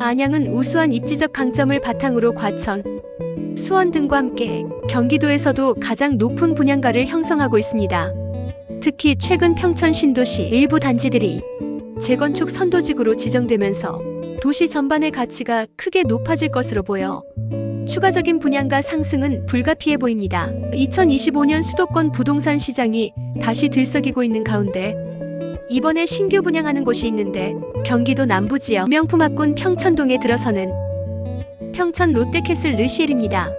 안양은 우수한 입지적 강점을 바탕으로 과천, 수원 등과 함께 경기도에서도 가장 높은 분양가를 형성하고 있습니다. 특히 최근 평천 신도시 일부 단지들이 재건축 선도지구로 지정되면서 도시 전반의 가치가 크게 높아질 것으로 보여 추가적인 분양가 상승은 불가피해 보입니다. 2025년 수도권 부동산 시장이 다시 들썩이고 있는 가운데 이번에 신규 분양하는 곳이 있는데 경기도 남부 지역 명품학군 평천동에 들어서는 평천 롯데캐슬 르시엘입니다.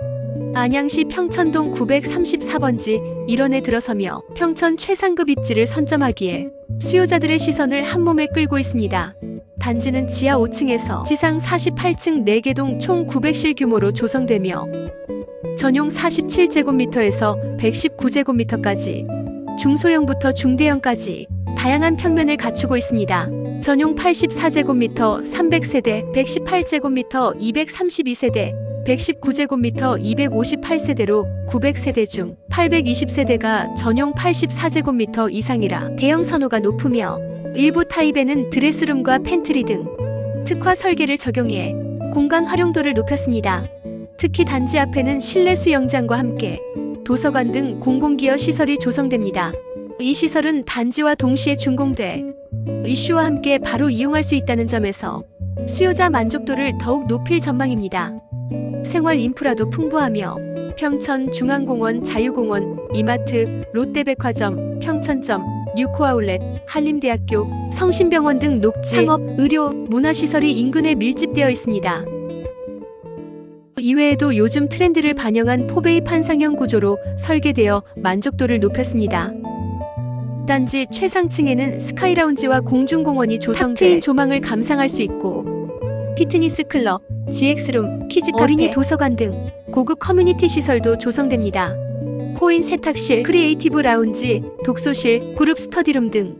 안양시 평천동 934번지 1원에 들어서며 평천 최상급 입지를 선점하기에 수요자들의 시선을 한몸에 끌고 있습니다. 단지는 지하 5층에서 지상 48층 4개 동 총 900실 규모로 조성되며 전용 47제곱미터에서 119제곱미터까지 중소형부터 중대형까지 다양한 평면을 갖추고 있습니다. 전용 84제곱미터 300세대, 118제곱미터 232세대, 119제곱미터 258세대로 900세대 중 820세대가 전용 84제곱미터 이상이라 대형 선호가 높으며 일부 타입에는 드레스룸과 팬트리 등 특화 설계를 적용해 공간 활용도를 높였습니다. 특히 단지 앞에는 실내 수영장과 함께 도서관 등 공공기여 시설이 조성됩니다. 이 시설은 단지와 동시에 준공돼 이슈와 함께 바로 이용할 수 있다는 점에서 수요자 만족도를 더욱 높일 전망입니다. 생활 인프라도 풍부하며 평천 중앙공원 자유공원, 이마트, 롯데백화점, 평천점, 뉴코아울렛, 한림대학교, 성심병원 등 녹지, 상업, 의료, 문화시설이 인근에 밀집되어 있습니다. 이외에도 요즘 트렌드를 반영한 포베이 판상형 구조로 설계되어 만족도를 높였습니다. 단지 최상층에는 스카이라운지와 공중공원이 조성돼 조망을 감상할 수 있고 피트니스 클럽, GX룸, 키즈카페, 어린이 도서관 등 고급 커뮤니티 시설도 조성됩니다. 코인 세탁실, 크리에이티브 라운지, 독서실, 그룹 스터디룸 등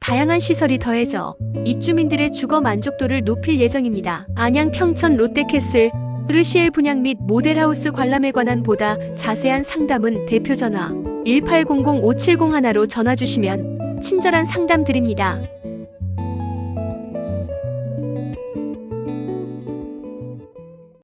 다양한 시설이 더해져 입주민들의 주거 만족도를 높일 예정입니다. 안양 평천 롯데캐슬 르시엘 분양 및 모델하우스 관람에 관한 보다 자세한 상담은 대표 전화 1800-5701로 전화 주시면 친절한 상담 드립니다.